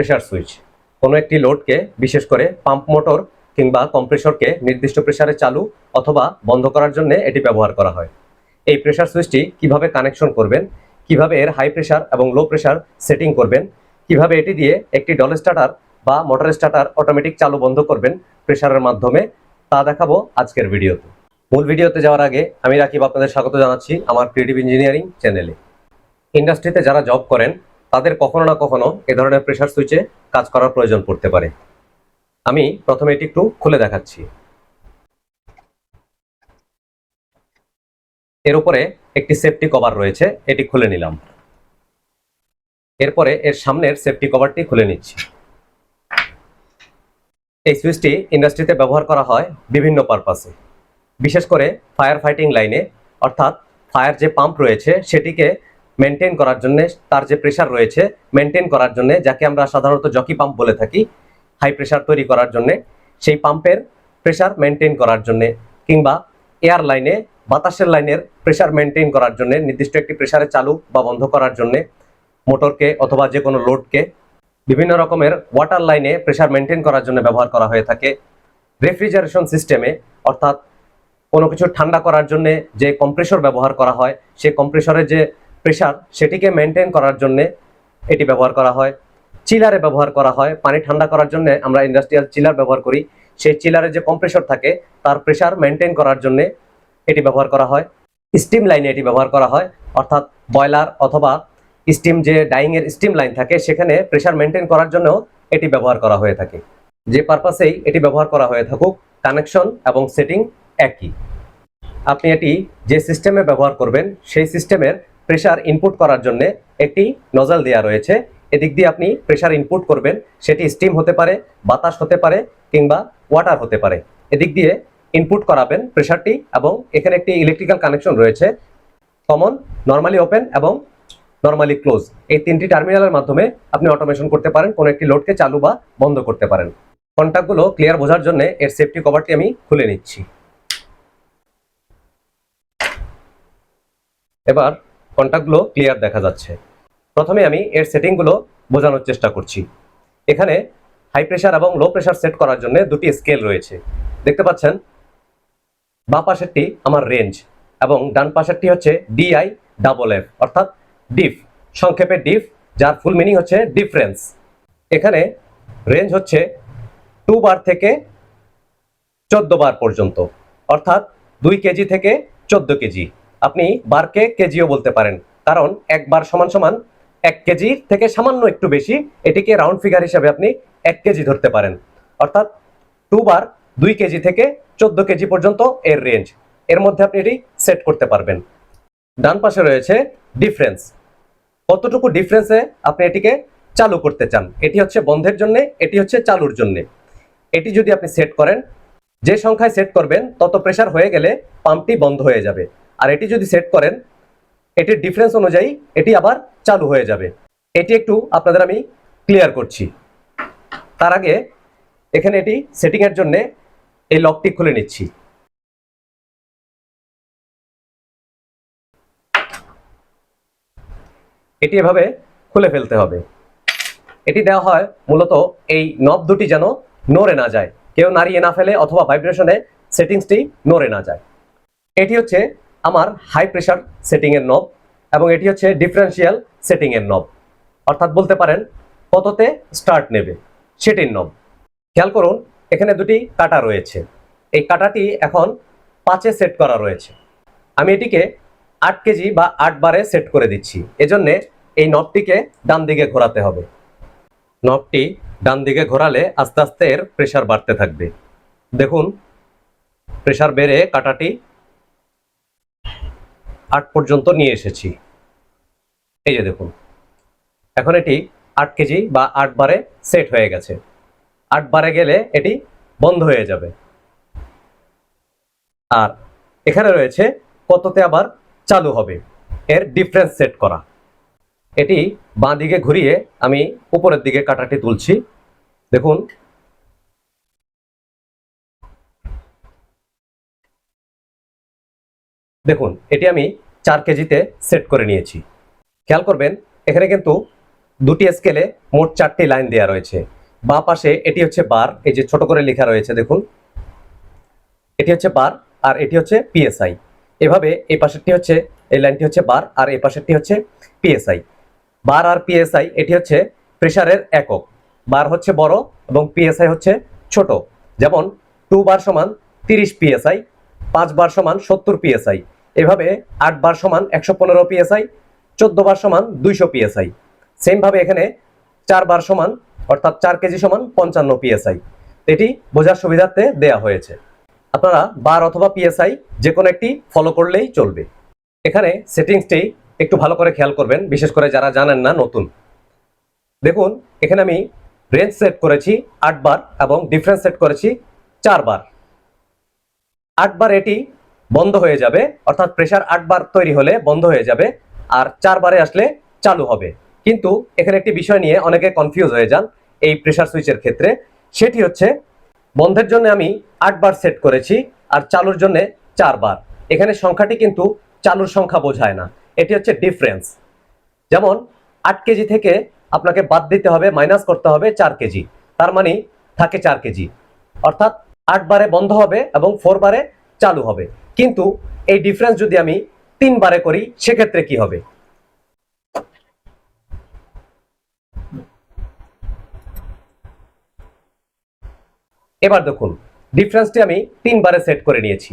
Pressure switch কোনো একটি লোডকে বিশেষ করে পাম্প মোটর কিংবা কম্প্রেসরকে নির্দিষ্ট প্রেসারে চালু অথবা বন্ধ করার জন্য এটি ব্যবহার করা হয়। এই প্রেসার সুইচটি কীভাবে কানেকশন করবেন, কীভাবে এর হাই প্রেসার এবং লো প্রেসার সেটিং করবেন, কীভাবে এটি দিয়ে একটি ডল স্টার্টার বা মোটর স্টার্টার অটোমেটিক চালু বন্ধ করবেন প্রেসারের মাধ্যমে, তা দেখাবো আজকের ভিডিওতে। মূল ভিডিওতে যাওয়ার আগে আমি রাকিব আপনাদের স্বাগত জানাচ্ছি আমার ক্রিয়েটিভ ইঞ্জিনিয়ারিং চ্যানেলে ইন্ডাস্ট্রিতে যারা জব করেন তাদের কখনো না কখনো এ ধরনের প্রেশার সুইচে কাজ করার প্রয়োজন পড়তে পারে। আমি প্রথমে এটি একটু খুলে দেখাচ্ছি। এর উপরে একটি সেফটি কভার রয়েছে, এটি খুলে নিলাম। এরপরে এর সামনের সেফটি কভারটি খুলে নিচ্ছি। এই সুইচটি ইন্ডাস্ট্রিতে ব্যবহার করা হয় বিভিন্ন পারপাসে বিশেষ করে ফায়ার ফাইটিং লাইনে অর্থাৎ ফায়ার যে পাম্প রয়েছে, সেটিকে মেনটেন করার জন্য তার যে প্রেশার রয়েছে মেনটেন করার জন্য, যাকে আমরা সাধারণত জকি পাম্প বলে থাকি হাই প্রেশার তৈরি করার জন্য, সেই পাম্পের প্রেশার মেনটেন করার জন্য, কিংবা এয়ার লাইনে বাতাসের লাইনের প্রেশার মেনটেন করার জন্য, নির্দিষ্ট একটি প্রেশারে চালু বা বন্ধ করার জন্য মোটরকে অথবা যে কোনো লোডকে বিভিন্ন রকমের ওয়াটার লাইনে প্রেশার মেনটেন করার জন্য ব্যবহার করা হয়ে থাকে। রেফ্রিজারেশন সিস্টেমে অর্থাৎ কোনো কিছু ঠান্ডা করার জন্য যে কম্প্রেসর ব্যবহার করা হয় সেই কম্প্রেসরের যে প্রেশার সেটিকে মেনটেন করার জন্যে এটি ব্যবহার করা হয়। চিলারে ব্যবহার করা হয়। পানি ঠান্ডা করার জন্য আমরা ইন্ডাস্ট্রিয়াল চিলার ব্যবহার করি। সেই চিলারে যে কম্প্রেসর থাকে, তার প্রেশার মেনটেন করার জন্য এটি ব্যবহার করা হয়। স্টিম লাইনে এটি ব্যবহার করা হয়। অর্থাৎ বয়লার অথবা স্টিম যে ডাইংয়ের স্টিম লাইন থাকে, সেখানে প্রেশার মেনটেন করার জন্য এটি ব্যবহার করা হয়ে থাকে। যে পারপাসেই এটি ব্যবহার করা হয়ে থাকুক কানেকশন এবং সেটিং একই। আপনি এটি যে সিস্টেমে ব্যবহার করবেন, সেই সিস্টেমের প্রেশার ইনপুট করার জন্য একটি নজল দেওয়া রয়েছে। এদিক দিয়ে আপনি প্রেশার ইনপুট করবেন, সেটি স্টিম হতে পারে, বাতাস হতে পারে কিংবা ওয়াটার হতে পারে। এদিক দিয়ে ইনপুট করাবেন প্রেশারটি এবং এখানে একটি ইলেকট্রিক্যাল কানেকশন রয়েছে। কমন নর্মালি ওপেন এবং নর্মালি ক্লোজ এই তিনটি টার্মিনালের মাধ্যমে আপনি অটোমেশন করতে পারেন, কোনো একটি লোডকে চালু বা বন্ধ করতে পারেন। কন্ট্যাক্টগুলো ক্লিয়ার বোঝার জন্য এর সেফটি কভারটি আমি খুলে নিচ্ছি। এবার কন্ট্যাক্টগুলো ক্লিয়ার দেখা যাচ্ছে। প্রথমে আমি এর সেটিংগুলো বোঝানোর চেষ্টা করছি। এখানে হাই প্রেশার এবং লো প্রেশার সেট করার জন্য দুটি স্কেল রয়েছে। দেখতে পাচ্ছেন? বা পাশেরটি আমার রেঞ্জ এবং ডান পাশেরটি হচ্ছে ডিআই ডাবল এফ অর্থাৎ ডিফ সংক্ষেপে ডিফ যার ফুল মিনিং হচ্ছে ডিফারেন্স এখানে রেঞ্জ হচ্ছে টু বার থেকে চোদ্দ বার পর্যন্ত, অর্থাৎ দুই কেজি থেকে চোদ্দ কেজি। আপনি বারকে কেজিও বলতে পারেন। কারণ একবার সমান সমান এক কেজি থেকে সামান্য একটু বেশি, এটিকে রাউন্ড ফিগার হিসাবে আপনি এক কেজি ধরতে পারেন। অর্থাৎ টু বার দুই কেজি থেকে চোদ্দ কেজি পর্যন্ত এর রেঞ্জ। এর মধ্যে আপনি এটি সেট করতে পারবেন। ডান পাশে রয়েছে ডিফারেন্স। কতটুকু ডিফারেন্সে আপনি এটিকে চালু করতে চান? এটি হচ্ছে বন্ধের জন্য, এটি হচ্ছে চালুর জন্য। এটি যদি আপনি সেট করেন, যে সংখ্যায় সেট করবেন, তত প্রেসার হয়ে গেলে পাম্পটি বন্ধ হয়ে যাবে। আর এটি যদি সেট করেন, এটির ডিফারেন্স অনুযায়ী এটি আবার চালু হয়ে যাবে। এটি একটু আপনাদের আমি ক্লিয়ার করছি। তার আগে এখানে এটি সেটিং এর জন্য এই লকটি খুলে নিচ্ছি। এটি এভাবে খুলে ফেলতে হবে। এটি দেওয়া হয় মূলত এই নব দুটি যেন নড়ে না যায়। কেউ নাড়িয়ে না ফেলে অথবা ভাইব্রেশনে সেটিংসটি নড়ে না যায়। এটি হচ্ছে আমার হাই প্রেশার সেটিং এর নব এবং এটি হচ্ছে ডিফারেন্সিয়াল সেটিং এর নব অর্থাৎ বলতে পারেন, কততে স্টার্ট নেবে সেটির নব খেয়াল করুন, এখানে দুটি কাটা রয়েছে। এই কাটাটি এখন পাঁচে সেট করা রয়েছে। আমি এটিকে আট কেজি বা আট বারে সেট করে দিচ্ছি। এজন্যে এই নবটিকে ডান দিকে ঘোরাতে হবে। নবটি ডান দিকে ঘোরালে আস্তে আস্তে এর প্রেশার বাড়তে থাকবে। দেখুন প্রেশার বেড়ে কাটাটি আট পর্যন্ত নিয়ে এসেছি। এই যে দেখুন, এখন এটি আট কেজি বা আট বারে সেট হয়ে গেছে। আট বারে গেলে এটি বন্ধ হয়ে যাবে। আর এখানে রয়েছে কততে আবার চালু হবে, এর ডিফারেন্স সেট করা। এটি বাঁ দিকে ঘুরিয়ে আমি উপরের দিকে কাটাটি তুলছি। দেখুন দেখুন, এটি আমি চার কেজিতে সেট করে নিয়েছি। খেয়াল করবেন, এখানে কিন্তু দুটি স্কেলে মোট চারটি লাইন দেওয়া রয়েছে। বাঁ পাশে এটি হচ্ছে বার, এই যে ছোট করে লেখা রয়েছে, দেখুন। এটি হচ্ছে বার আর এটি হচ্ছে পিএসআই এভাবে এই পাশেরটি হচ্ছে, এই লাইনটি হচ্ছে বার আর এই পাশেরটি হচ্ছে পিএসআই বার আর পিএসআই এটি হচ্ছে প্রেসারের একক। বার হচ্ছে বড় এবং পিএসআই হচ্ছে ছোট। যেমন, টু বার সমান তিরিশ পিএসআই পাঁচ বার সমান সত্তর পিএসআই এভাবে আট বার সমান একশো পনেরো পিএসআই চোদ্দ বার সমান দুইশো পিএসআই সেমভাবে এখানে চার বার সমান, অর্থাৎ চার কেজি সমান পঞ্চান্ন পিএসআই এটি বোঝার সুবিধার্থে দেয়া হয়েছে। আপনারা বার অথবা পিএসআই যে কোনো একটি ফলো করলেই চলবে। এখানে সেটিংসটি একটু ভালো করে খেয়াল করবেন, বিশেষ করে যারা জানেন না, নতুন। দেখুন, এখানে আমি রেঞ্জ সেট করেছি আট বার এবং ডিফারেন্স সেট করেছি চার বার। আট বার এটি বন্ধ হয়ে যাবে, অর্থাৎ প্রেশার আটবার তৈরি হলে বন্ধ হয়ে যাবে আর চারবারে আসলে চালু হবে। কিন্তু এখানে একটি বিষয় নিয়ে অনেকে কনফিউজ হয়ে যান এই প্রেশার সুইচের ক্ষেত্রে। সেটি হচ্ছে বন্ধের জন্য আমি আটবার সেট করেছি আর চালুর জন্য চারবার এখানে সংখ্যাটি কিন্তু চালুর সংখ্যা বোঝায় না। এটি হচ্ছে ডিফারেন্স যেমন আট কেজি থেকে আপনাকে বাদ দিতে হবে মাইনাস করতে হবে চার কেজি। তার মানে থাকে চার কেজি। অর্থাৎ আট বারে বন্ধ হবে এবং ফোর বারে চালু হবে। কিন্তু এই ডিফারেন্স যদি আমি তিন বারে করি, সেক্ষেত্রে কি হবে? এবার দেখুন ডিফারেন্সটি আমি তিনবারে সেট করে নিয়েছি।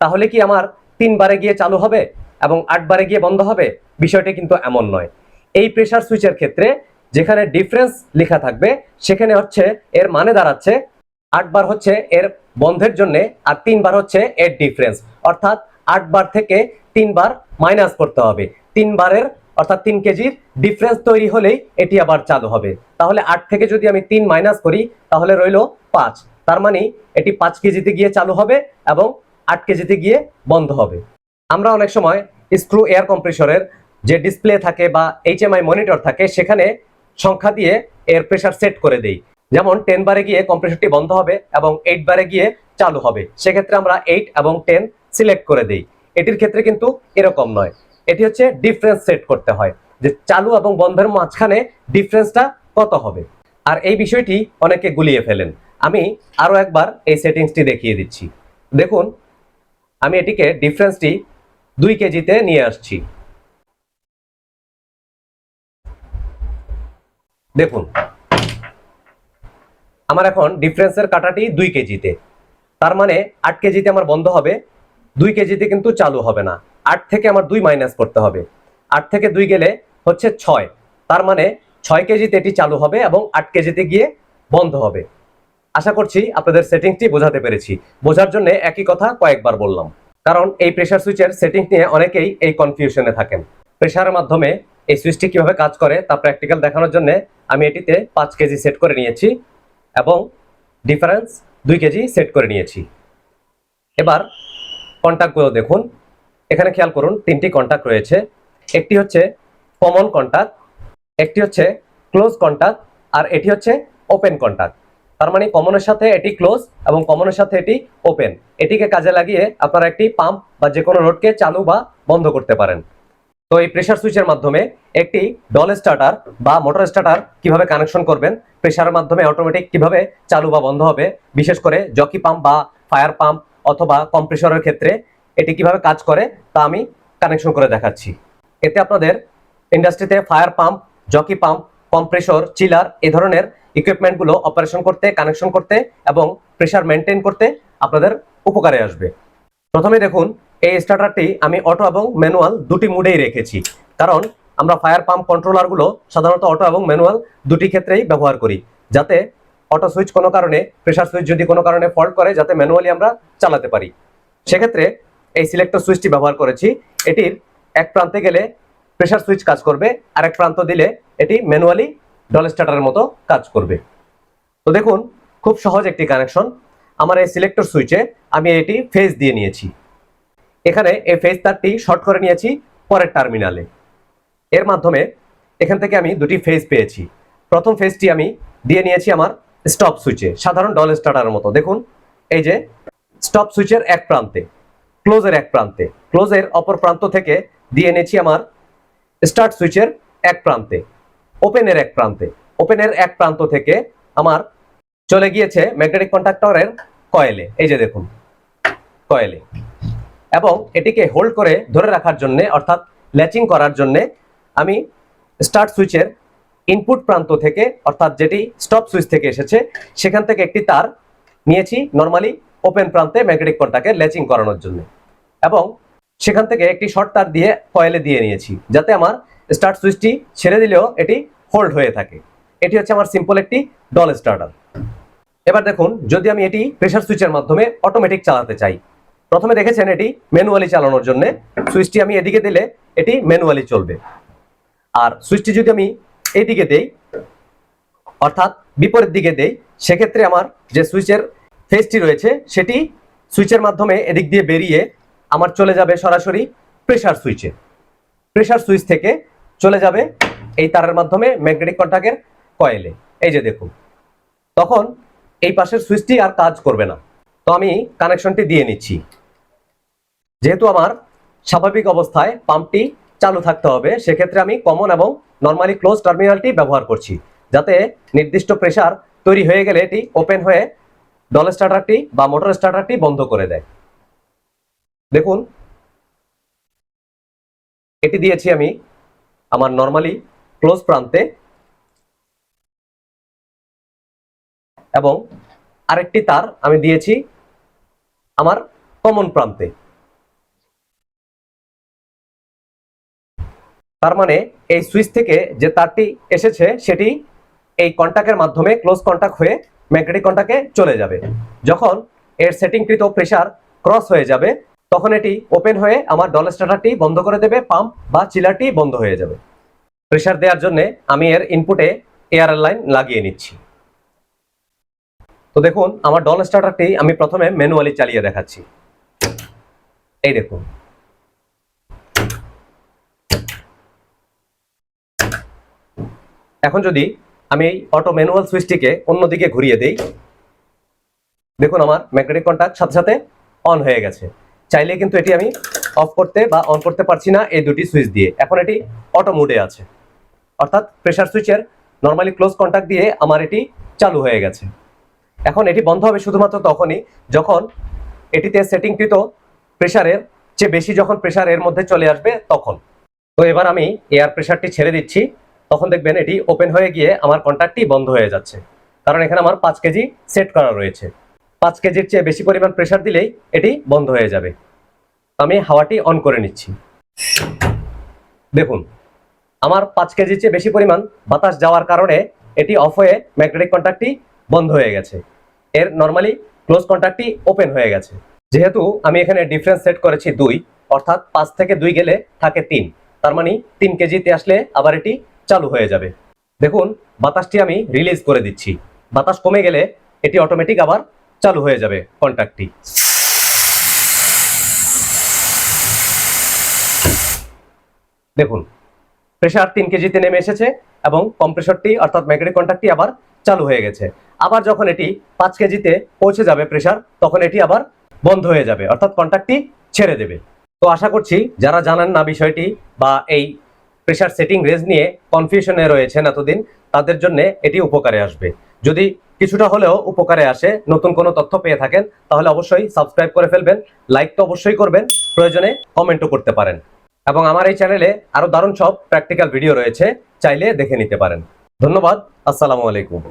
তাহলে কি আমার তিনবারে গিয়ে চালু হবে এবং আটবারে গিয়ে বন্ধ হবে? বিষয়টি কিন্তু এমন নয়। এই প্রেসার সুইচের ক্ষেত্রে যেখানে ডিফারেন্স লেখা থাকবে, সেখানে হচ্ছে এর মানে দাঁড়াচ্ছে আটবার হচ্ছে এর বন্ধের জন্য আর তিনবার হচ্ছে এর ডিফারেন্স অর্থাৎ আটবার থেকে তিনবার মাইনাস করতে হবে। তিনবারের, অর্থাৎ তিন কেজির ডিফারেন্স তৈরি হলেই এটি আবার চালু হবে। তাহলে আট থেকে যদি আমি তিন মাইনাস করি, তাহলে রইল পাঁচ। তার মানে এটি পাঁচ কেজিতে গিয়ে চালু হবে এবং আট কেজিতে গিয়ে বন্ধ হবে। আমরা অনেক সময় স্ক্রু এয়ার কম্প্রেসরের যে ডিসপ্লে থাকে বা এইচএমআই মনিটর থাকে, সেখানে সংখ্যা দিয়ে এর প্রেসার সেট করে দেই। যেমন টেন বারে গিয়ে কম্প্রেসরটি বন্ধ হবে এবং এইট বারে গিয়ে চালু হবে। সেক্ষেত্রে আমরা এইট এবং টেন সিলেক্ট করে দিই। এটির ক্ষেত্রে কিন্তু এরকম নয়। এটি হচ্ছে ডিফারেন্স সেট করতে হয় যে চালু এবং বন্ধের মাঝখানে ডিফারেন্সটা কত হবে। আর এই বিষয়টি অনেকে গুলিয়ে ফেলেন। আমি আরও একবার এই সেটিংসটি দেখিয়ে দিচ্ছি। দেখুন, আমি এটিকে ডিফারেন্সটি দুই কেজিতে নিয়ে আসছি। দেখুন আমার এখন ডিফারেন্সের কাটাটি দুই কেজিতে। তার মানে আট কেজিতে আমার বন্ধ হবে, দুই কেজিতে কিন্তু চালু হবে না। আট থেকে আমার দুই মাইনাস করতে হবে। আট থেকে দুই গেলে হচ্ছে ছয়। তার মানে ছয় কেজিতে এটি চালু হবে এবং আট কেজিতে গিয়ে বন্ধ হবে। আশা করছি আপনাদের সেটিংসটি বোঝাতে পেরেছি। বোঝার জন্য একই কথা কয়েকবার বললাম। কারণ এই প্রেসার সুইচের সেটিং নিয়ে অনেকেই এই কনফিউশনে থাকেন। প্রেসারের মাধ্যমে এই সুইচটি কীভাবে কাজ করে তা প্র্যাকটিক্যাল দেখানোর জন্য আমি এটিতে পাঁচ কেজি সেট করে নিয়েছি। এবং ডিফারেন্স দুই কেজি সেট করে নিয়েছি। এবার কন্ট্যাক্টগুলো দেখুন। এখানে খেয়াল করুন, তিনটি কন্ট্যাক্ট রয়েছে। একটি হচ্ছে কমন কন্ট্যাক্ট একটি হচ্ছে ক্লোজ কন্ট্যাক্ট আর এটি হচ্ছে ওপেন কন্ট্যাক্ট তার মানে কমনের সাথে এটি ক্লোজ এবং কমনের সাথে এটি ওপেন এটিকে কাজে লাগিয়ে আপনারা একটি পাম্প বা যে কোনো রোডকে চালু বা বন্ধ করতে পারেন। তো এই প্রেসার সুইচের মাধ্যমে একটি ডল স্টার্টার বা মোটর স্টার্টার কীভাবে কানেকশন করবেন? প্রেশারের মাধ্যমে অটোমেটিক কীভাবে চালু বা বন্ধ হবে? বিশেষ করে জকি পাম্প বা ফায়ার পাম্প অথবা কম্প্রেসরের ক্ষেত্রে এটি কীভাবে কাজ করে তা আমি কানেকশন করে দেখাচ্ছি। এতে আপনাদের ইন্ডাস্ট্রিতে fire pump jockey pump compressor chiller এই ধরনের ইকুইপমেন্টগুলো অপারেশন করতে কানেকশন করতে এবং প্রেশার মেনটেন করতে আপনাদের উপকারে আসবে। প্রথমে দেখুন এই স্টার্টারটি আমি অটো এবং ম্যানুয়াল দুটি মুডেই রেখেছি। কারণ আমরা ফায়ার পাম্প কন্ট্রোলারগুলো সাধারণত অটো এবং ম্যানুয়াল দুটি ক্ষেত্রেই ব্যবহার করি। যাতে অটো সুইচ কোনো কারণে প্রেসার সুইচ যদি কোনো কারণে ফল্ট করে, যাতে ম্যানুয়ালি আমরা চালাতে পারি। সেক্ষেত্রে এই সিলেক্টর সুইচটি ব্যবহার করেছি। এটির এক প্রান্তে গেলে প্রেসার সুইচ কাজ করবে আর এক প্রান্ত দিলে এটি ম্যানুয়ালি ডল স্টার্টারের মতো কাজ করবে। তো দেখুন, খুব সহজ একটি কানেকশন আমার এই সিলেক্টর সুইচে আমি এটি ফেজ দিয়ে নিয়েছি। এখানে এই ফেজ তারটি শর্ট করে নিয়েছি পরের টার্মিনালে এর মাধ্যমে এখান থেকে আমি দুটি ফেজ পেয়েছি। প্রথম ফেজটি আমি দিয়ে নিয়েছি আমার স্টপ সুইচে সাধারণ ডল স্টার্টারের মতো। দেখুন, এই যে স্টপ সুইচের এক প্রান্তে ক্লোজের এক প্রান্তে ক্লোজের অপর প্রান্ত থেকে দিয়ে নিয়েছি আমার স্টার্ট সুইচের এক প্রান্তে ওপেনের এক প্রান্তে। ওপেনের এক প্রান্ত থেকে আমার চলে গিয়েছে ম্যাগনেটিক কন্ট্রাক্টরের কয়েলে এই যে দেখুন কয়েলে এবং এটিকে হোল্ড করে ধরে রাখার জন্য, অর্থাৎ ল্যাচিং করার জন্য, আমি স্টার্ট সুইচের ইনপুট প্রান্ত থেকে, অর্থাৎ যেটি স্টপ সুইচ থেকে এসেছে, সেখান থেকে একটি তার নিয়েছি নর্মালি ওপেন প্রান্তে ম্যাগনেটিক কন্ট্যাক্টে ল্যাচিং করানোর জন্য। এবং সেখান থেকে একটি শর্ট তার দিয়ে কয়েলে দিয়ে নিয়েছি, যাতে আমার স্টার্ট সুইচটি ছেড়ে দিলেও এটি হোল্ড হয়ে থাকে। এটি হচ্ছে আমার সিম্পল একটি ডল স্টার্টার এবার দেখুন, যদি আমি এটি প্রেসার সুইচের মাধ্যমে অটোমেটিক চালাতে চাই প্রথমে দেখেছেন এটি ম্যানুয়ালি চালানোর জন্য। সুইচটি আমি এদিকে দিলে এটি ম্যানুয়ালি চলবে। আর সুইচটি যদি আমি এইদিকে দেই, অর্থাৎ বিপরীত দিকে দেই, সেক্ষেত্রে আমার যে সুইচের ফেসটি রয়েছে, সেটি সুইচের মাধ্যমে এদিক দিয়ে বেরিয়ে আমার চলে যাবে সরাসরি প্রেশার সুইচে। প্রেশার সুইচ থেকে চলে যাবে এই তারের মাধ্যমে ম্যাগনেটিক কন্ট্যাক্টের কয়েলে এই যে দেখুন, তখন এই পাশের সুইচটি আর কাজ করবে না। তো আমি কানেকশনটি দিয়ে নিচ্ছি। যেহেতু আমার স্বাভাবিক অবস্থায় পাম্পটি চালু থাকতে হবে, সেক্ষেত্রে আমি কমন এবং নর্মালি ক্লোজ টার্মিনালটি ব্যবহার করছি। যাতে নির্দিষ্ট প্রেসার তৈরি হয়ে গেলে এটি ওপেন হয়ে ডল স্টার্টারটি বা মোটর স্টার্টারটি বন্ধ করে দেয়। দেখুন, এটি দিয়েছি আমি আমার নর্মালি ক্লোজ প্রান্তে এবং আরেকটি তার আমি দিয়েছি আমার কমন প্রান্তে। তার মানে এই সুইচ থেকে যে তারটি এসেছে, সেটি এই কন্টাক্টের মাধ্যমে ক্লোজ কন্টাক্ট হয়ে ম্যাগনেটিক কন্টাক্টে চলে যাবে। যখন এর সেটিংকৃত প্রেসার ক্রস হয়ে যাবে, তখন এটি ওপেন হয়ে আমার ডল স্টার্টারটি বন্ধ করে দেবে পাম্প বা চিলারটি বন্ধ হয়ে যাবে। প্রেসার দেওয়ার জন্য আমি এর ইনপুটে এয়ার লাইন লাগিয়ে নিচ্ছি। তো দেখুন, আমার ডল স্টার্টারটি আমি প্রথমে ম্যানুয়ালি চালিয়ে দেখাচ্ছি। এই দেখুন। এখন যদি আমি এই অটো ম্যানুয়াল সুইচটিকে অন্যদিকে ঘুরিয়ে দেই, দেখুন আমার ম্যাগনেটিক কন্ট্যাক্ট সাথে সাথে অন হয়ে গেছে। চাইলে কিন্তু এটি আমি অফ করতে বা অন করতে পারছি না এই দুটি সুইচ দিয়ে। এখন এটি অটো মুডে আছে। অর্থাৎ প্রেশার সুইচের নর্মালি ক্লোজ কন্ট্যাক্ট দিয়ে আমার এটি চালু হয়ে গেছে। এখন এটি বন্ধ হবে শুধুমাত্র তখনই যখন এটিতে সেটিংকৃত প্রেসারের চেয়ে বেশি যখন প্রেসার এর মধ্যে চলে আসবে তখন। তো এবার আমি এয়ার প্রেসারটি ছেড়ে দিচ্ছি। তখন দেখবেন এটি ওপেন হয়ে গিয়ে আমার কন্ট্যাক্টটি বন্ধ হয়ে যাচ্ছে। কারণ এখানে আমার পাঁচ কেজি সেট করা রয়েছে। পাঁচ কেজির চেয়ে বেশি পরিমাণ প্রেসার দিলেই এটি বন্ধ হয়ে যাবে। আমি হাওয়াটি অন করে নিচ্ছি। দেখুন, আমার পাঁচ কেজির চেয়ে বেশি পরিমাণ বাতাস যাওয়ার কারণে এটি অফ হয়ে ম্যাগনেটিক কন্ট্যাক্টটি বন্ধ হয়ে গেছে। এর নর্মালি ক্লোজ কন্ট্যাক্টটি ওপেন হয়ে গেছে। যেহেতু আমি এখানে ডিফারেন্স সেট করেছি দুই, অর্থাৎ পাঁচ থেকে দুই গেলে থাকে তিন, তার মানে তিন কেজিতে আসলে আবার এটি চালু হয়ে যাবে। দেখুন, বাতাসটি আমি রিলিজ করে দিচ্ছি। বাতাস কমে গেলে এটি অটোমেটিক আবার চালু হয়ে যাবে কন্ট্যাক্টটি দেখুন প্রেশার তিন কেজিতে নেমে এসেছে এবং কম্প্রেসরটি অর্থাৎ ম্যাগনেটিক কন্ট্যাক্টটি আবার চালু হয়ে গেছে। আবার যখন এটি পাঁচ কেজিতে পৌঁছে যাবে প্রেশার তখন এটি আবার বন্ধ হয়ে যাবে। অর্থাৎ কন্ট্যাক্টটি ছেড়ে দেবে। তো আশা করছি, যারা জানেন না বিষয়টি বা এই প্রেশার সেটিং রেজ নিয়ে কনফিউশনে রয়েছেন এতদিন, তাদের জন্য এটি উপকারে আসবে। যদি কিছুটা হলেও উপকারে আসে, নতুন কোনো তথ্য পেয়ে থাকেন, তাহলে অবশ্যই সাবস্ক্রাইব করে ফেলবেন লাইক তো অবশ্যই করবেন, প্রয়োজনে কমেন্টও করতে পারেন। এবং আমার এই চ্যানেলে আরও দারুণ সব প্র্যাকটিক্যাল ভিডিও রয়েছে, চাইলে দেখে নিতে পারেন। ধন্যবাদ, আসসালামু আলাইকুম।